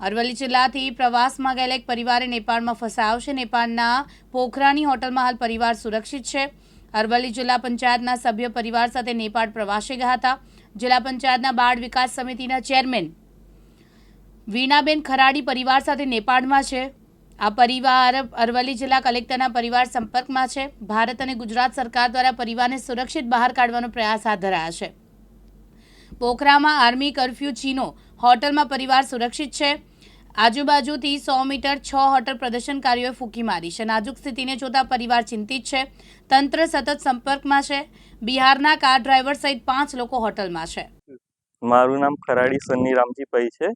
અરવલ્લી જિલ્લાથી પ્રવાસમાં ગયેલા એક પરિવારે નેપાળમાં ફસાયો છે. નેપાળના પોખરાની હોટલમાં હાલ પરિવાર સુરક્ષિત છે. અરવલ્લી જિલ્લા પંચાયતના સભ્ય પરિવાર સાથે નેપાળ પ્રવાસે ગયા હતા. જિલ્લા પંચાયતના બાળ વિકાસ સમિતિના ચેરમેન વીણાબેન ખરાડી પરિવાર સાથે નેપાળમાં છે. આ પરિવાર અરવલ્લી જિલ્લા કલેક્ટરના પરિવાર સંપર્કમાં છે. ભારત અને ગુજરાત સરકાર દ્વારા પરિવારને સુરક્ષિત બહાર કાઢવાનો પ્રયાસ હાથ ધરાયા છે. પોખરામાં આર્મી કર્ફ્યુ ચીનો હોટલમાં પરિવાર સુરક્ષિત છે. આજુબાજુથી સો મીટર છ હોટલ પ્રદર્શનકારીઓએ ફૂંકી મારી છે. નાજુક સ્થિતિને જોતા પરિવાર ચિંતિત છે. તંત્ર સતત સંપર્કમાં છે. બિહારના કાર ડ્રાઈવર સહિત પાંચ લોકો હોટલમાં છે. મારું નામ ખરાડી સન્ની રામજીભાઈ છે.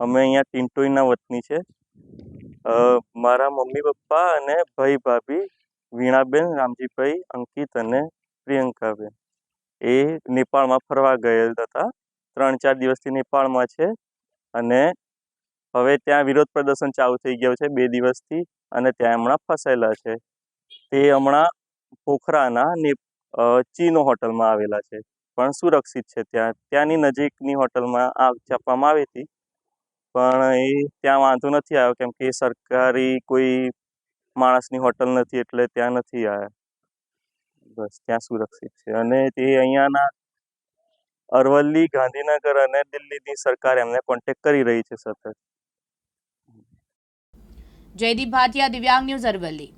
અમે અહીંયા ટિન્ટોઈના વતની છે. મારા મમ્મી પપ્પા અને ભાઈ ભાભી, વીણાબેન, રામજીભાઈ, અંકિત અને પ્રિયંકાબેન. એ નેપાળમાં ફરવા ગયેલ હતા. ત્રણ ચાર દિવસથી નેપાળમાં છે અને હવે ત્યાં વિરોધ પ્રદર્શન ચાલુ થઈ ગયું છે બે દિવસથી અને ત્યાં હમણાં ફસાયેલા છે. તે હમણાં પોખરાના ને ચીનો હોટલમાં આવેલા છે, પણ સુરક્ષિત છે ત્યાં. ત્યાંની નજીકની હોટલમાં આગ ચાપવામાં આવી હતી, પણ એ ત્યાં વાંધો નથી આવ્યો, કેમ કે સરકારી કોઈ માણસની હોટલ નથી, એટલે ત્યાં નથી આવ્યા બસ, ત્યાં સુરક્ષિત છે અને તે અહીંયાના અરવલ્લી, ગાંધીનગર અને દિલ્હીની સરકાર એમને કોન્ટેક્ટ કરી રહી છે સતત જયદીપ ભાટિયા, દિવ્યાંગ ન્યૂઝ અરવલ્લી.